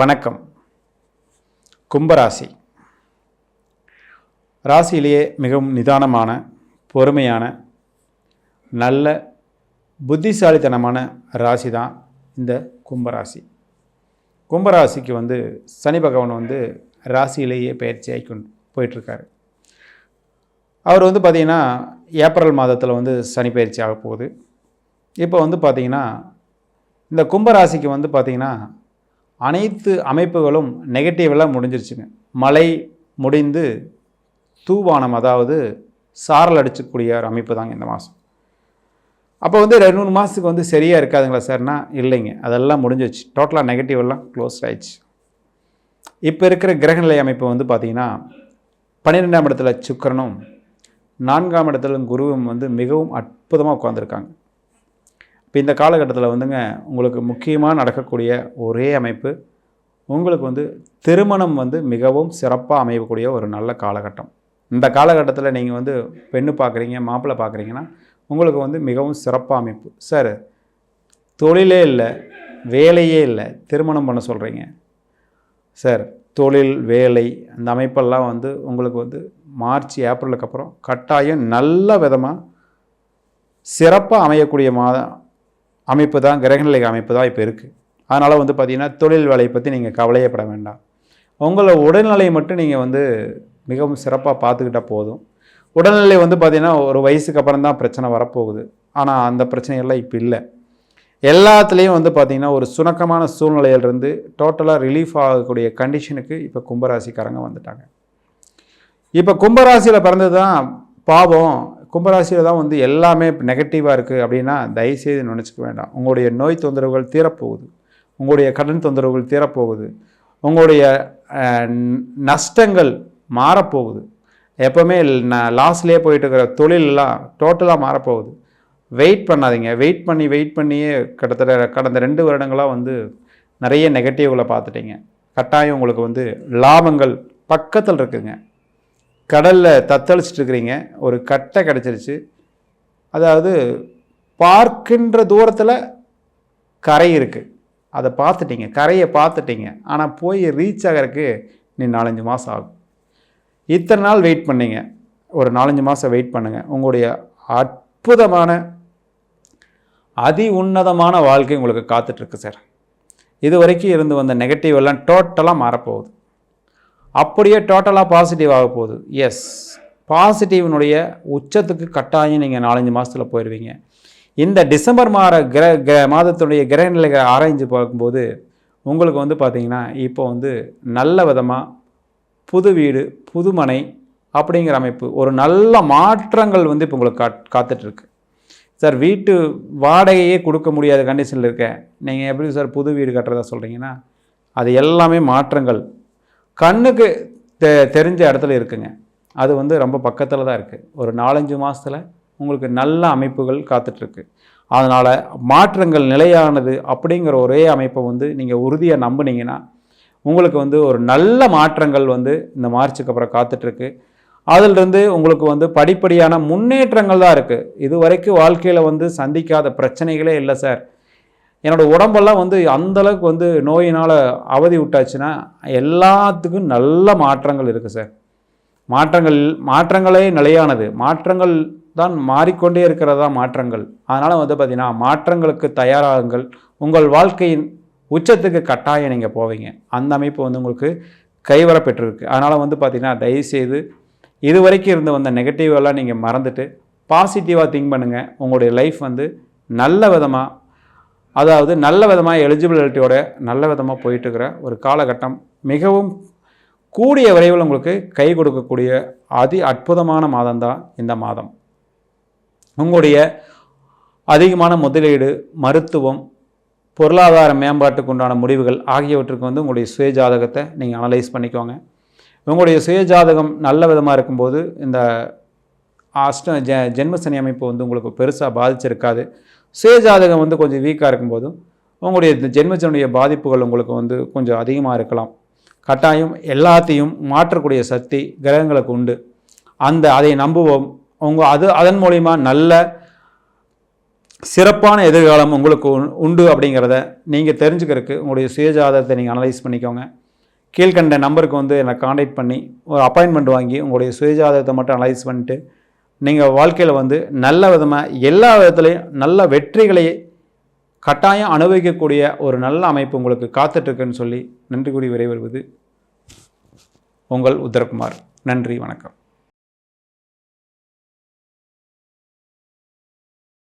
வணக்கம். கும்பராசி. ராசியிலேயே மிகவும் நிதானமான பொறுமையான நல்ல புத்திசாலித்தனமான ராசி தான் இந்த கும்பராசி. கும்பராசிக்கு வந்து சனி பகவான் வந்து ராசியிலேயே பயிற்சியாகி கொண்டு போயிட்டுருக்காரு. அவர் வந்து பார்த்திங்கன்னா ஏப்ரல் மாதத்தில் வந்து சனி பயிற்சி ஆக போகுது இப்போ வந்து பார்த்திங்கன்னா இந்த கும்பராசிக்கு வந்து பார்த்திங்கன்னா அனைத்து அமைப்புகளும் நெகட்டிவெல்லாம் முடிஞ்சிருச்சுங்க. மழை முடிந்து தூவானம் அதாவது சாரல் அடிச்சக்கூடிய ஒரு அமைப்பு தாங்க இந்த மாதம் அப்போ வந்து ரெண்டு மூணு மாதத்துக்கு வந்து சரியாக இருக்காதுங்களா சார்னா இல்லைங்க. அதெல்லாம் முடிஞ்சிச்சு டோட்டலாக நெகட்டிவ் எல்லாம் க்ளோஸ் ஆயிடுச்சு. இப்போ இருக்கிற கிரகநிலை அமைப்பு வந்து பார்த்திங்கன்னா பன்னிரெண்டாம் இடத்துல சுக்கிரனும் நான்காம் இடத்துல குருவும் வந்து மிகவும் அற்புதமாக உட்காந்துருக்காங்க இப்போ இந்த காலகட்டத்தில் வந்துங்க உங்களுக்கு முக்கியமாக நடக்கக்கூடிய ஒரே அமைப்பு உங்களுக்கு வந்து திருமணம் வந்து மிகவும் சிறப்பாக அமையக்கூடிய ஒரு நல்ல காலகட்டம். இந்த காலகட்டத்தில் நீங்கள் வந்து பெண்ணு பார்க்குறீங்க மாப்பிள்ளை பார்க்குறீங்கன்னா உங்களுக்கு வந்து மிகவும் சிறப்பாக அமைப்பு. சார் தொழிலே இல்லை வேலையே இல்லை திருமணம் பண்ண சொல்கிறீங்க. சார் தொழில் வேலை அந்த அமைப்பெல்லாம் வந்து உங்களுக்கு வந்து மார்ச் ஏப்ரலுக்கு அப்புறம் கட்டாயம் நல்ல விதமாக சிறப்பாக அமையக்கூடிய மாதம் அமைப்பு தான் கிரகநிலை அமைப்பு தான் இப்போ இருக்குது அதனால் வந்து பார்த்திங்கன்னா தொழில் வேலையை பற்றி நீங்கள் கவலையப்பட வேண்டாம். உங்களை உடல்நிலையை மட்டும் நீங்கள் வந்து மிகவும் சிறப்பாக பார்த்துக்கிட்டால் போதும். உடல்நிலை வந்து பார்த்திங்கன்னா ஒரு வயசுக்கு அப்புறம் தான் பிரச்சனை வரப்போகுது. ஆனால் அந்த பிரச்சனைகள்லாம் இப்போ இல்லை. எல்லாத்துலேயும் வந்து பார்த்திங்கன்னா ஒரு சுணக்கமான சூழ்நிலையிலிருந்து டோட்டலாக ரிலீஃப் ஆகக்கூடிய கண்டிஷனுக்கு இப்போ கும்பராசிக்காரங்க வந்துட்டாங்க. இப்போ கும்பராசியில் பிறந்தது தான் பாவம் கும்பராசியில் தான் வந்து எல்லாமே நெகட்டிவாக இருக்குது அப்படின்னா தயவுசெய்து நினச்சிக்க வேண்டாம். உங்களுடைய நோய் தொந்தரவுகள் தீரப்போகுது. உங்களுடைய கடன் தொந்தரவுகள் தீரப்போகுது. உங்களுடைய நஷ்டங்கள் மாறப்போகுது. எப்போவுமே நான் லாஸ்ட்லேயே போயிட்டு இருக்கிற தொழிலெல்லாம் டோட்டலாக மாறப்போகுது. வெயிட் பண்ணாதீங்க. வெயிட் பண்ணி வெயிட் பண்ணியே கிட்டத்தட்ட கடந்த ரெண்டு வருடங்களாக வந்து நிறைய நெகட்டிவ்களை பார்த்துட்டீங்க. கட்டாயம் உங்களுக்கு வந்து லாபங்கள் பக்கத்தில் இருக்குங்க. கடலில் தத்தளிச்சிட்டு இருக்கிறீங்க ஒரு கட்டை கிடச்சிருச்சு. அதாவது பார்க்கின்ற தூரத்தில் கரை இருக்குது அதை பார்த்துட்டீங்க. கரையை பார்த்துட்டீங்க. ஆனால் போய் ரீச் ஆகிறதுக்கு நீ நாலஞ்சு மாதம் ஆகும். இத்தனை நாள் வெயிட் பண்ணீங்க. ஒரு நாலஞ்சு மாதம் வெயிட் பண்ணுங்கள் உங்களுடைய அற்புதமான அதி உன்னதமான வாழ்க்கை உங்களுக்கு காத்துட்ருக்கு சார் இது வரைக்கும் இருந்து வந்த நெகட்டிவ் எல்லாம் டோட்டலாக மாறப்போகுது. அப்படியே டோட்டலாக பாசிட்டிவ் ஆக போகுது. எஸ் பாசிட்டிவ்னுடைய உச்சத்துக்கு கட்டாயம் நீங்கள் நாலஞ்சு மாதத்தில் போயிடுவீங்க இந்த டிசம்பர் மாத கிர கிர மாதத்துடைய கிரகநிலைகளை ஆராய்ஞ்சு பார்க்கும்போது உங்களுக்கு வந்து பார்த்திங்கன்னா இப்போ வந்து நல்ல விதமாக புது வீடு புதுமனை அப்படிங்கிற அமைப்பு ஒரு நல்ல மாற்றங்கள் வந்து இப்போ உங்களுக்கு கா காத்துட்ருக்கு. சார் வீட்டு வாடகையே கொடுக்க முடியாத கண்டிஷனில் இருக்கேன். நீங்கள் எப்படி சார் புது வீடு கட்டுறதா சொல்கிறீங்கன்னா அது எல்லாமே மாற்றங்கள். கண்ணுக்கு தெ தெரிஞ்ச இடத்துல இருக்குங்க. அது வந்து ரொம்ப பக்கத்தில் தான் இருக்குது ஒரு நாலஞ்சு மாதத்தில் உங்களுக்கு நல்ல அமைப்புகள் காத்துட்ருக்கு. அதனால் மாற்றங்கள் நிலையானது அப்படிங்கிற ஒரே அமைப்பை வந்து நீங்கள் உறுதியாக நம்புனீங்கன்னா உங்களுக்கு வந்து ஒரு நல்ல மாற்றங்கள் வந்து இந்த மார்ச்சுக்கு அப்புறம் காத்துட்ருக்கு. அதிலிருந்து உங்களுக்கு வந்து படிப்படியான முன்னேற்றங்கள் தான் இருக்குது இது வரைக்கும் வாழ்க்கையில் வந்து சந்திக்காத பிரச்சனைகளே இல்லை சார். என்னோட உடம்பெல்லாம் வந்து அந்த அளவுக்கு வந்து நோயினால் அவதி விட்டாச்சுன்னா எல்லாத்துக்கும் நல்ல மாற்றங்கள் இருக்குது சார். மாற்றங்கள் மாற்றங்களே நிலையானது. மாற்றங்கள் தான் மாறிக்கொண்டே இருக்கிறதா மாற்றங்கள். அதனால் வந்து பார்த்திங்கன்னா மாற்றங்களுக்கு தயாராகுங்கள். உங்கள் வாழ்க்கையின் உச்சத்துக்கு கட்டாயம் நீங்கள் போவீங்க. அந்த அமைப்பு வந்து உங்களுக்கு கைவர பெற்றிருக்கு. அதனால் வந்து பார்த்திங்கன்னா தயவுசெய்து இது வரைக்கும் இருந்து வந்த நெகட்டிவெல்லாம் நீங்கள் மறந்துட்டு பாசிட்டிவாக திங்க் பண்ணுங்கள் உங்களுடைய லைஃப் வந்து நல்ல விதமாக அதாவது நல்ல விதமாக எலிஜிபிலிட்டியோட நல்ல விதமாக போயிட்டுருக்கிற ஒரு காலகட்டம் மிகவும் கூடிய விரைவில் உங்களுக்கு கை கொடுக்கக்கூடிய அதி அற்புதமான மாதம்தான் இந்த மாதம். உங்களுடைய அதிகமான முதலீடு மருத்துவம் பொருளாதார மேம்பாட்டுக்கு உண்டான முடிவுகள் ஆகியவற்றுக்கு வந்து உங்களுடைய சுய ஜாதகத்தை நீங்கள் அனலைஸ் பண்ணிக்கோங்க. உங்களுடைய சுய ஜாதகம் நல்ல விதமாக இருக்கும்போது இந்த அஷ்ட ஜ ஜென்மசனி அமைப்பு வந்து உங்களுக்கு பெருசாக பாதிச்சிருக்காது. சுயஜாதகம் வந்து கொஞ்சம் வீக்காக இருக்கும்போதும் உங்களுடைய இந்த பாதிப்புகள் உங்களுக்கு வந்து கொஞ்சம் அதிகமாக இருக்கலாம். கட்டாயம் எல்லாத்தையும் மாற்றக்கூடிய சக்தி கிரகங்களுக்கு உண்டு. அந்த அதை நம்புவோம். உங்கள் அது அதன் மூலிமா நல்ல சிறப்பான எதிர்காலம் உங்களுக்கு உண்- உண்டு அப்படிங்கிறத நீங்கள் தெரிஞ்சுக்கிறதுக்கு உங்களுடைய சுயஜாதகத்தை நீங்கள் அனலைஸ் பண்ணிக்கோங்க. கீழ்கண்ட நம்பருக்கு வந்து என்னை காண்டாக்ட் பண்ணி ஒரு அப்பாயின்மெண்ட் வாங்கி உங்களுடைய சுயஜாதகத்தை மட்டும் அனலைஸ் பண்ணிட்டு நீங்கள் வாழ்க்கையில் வந்து நல்ல விதமாக எல்லா விதத்துலையும் நல்ல வெற்றிகளை கட்டாயம் அனுபவிக்கக்கூடிய ஒரு நல்ல அமைப்பு உங்களுக்கு காத்துட்ருக்குன்னு சொல்லி நன்றி கூறி விரைவருவது உங்கள் உத்தரகுமார். நன்றி வணக்கம்.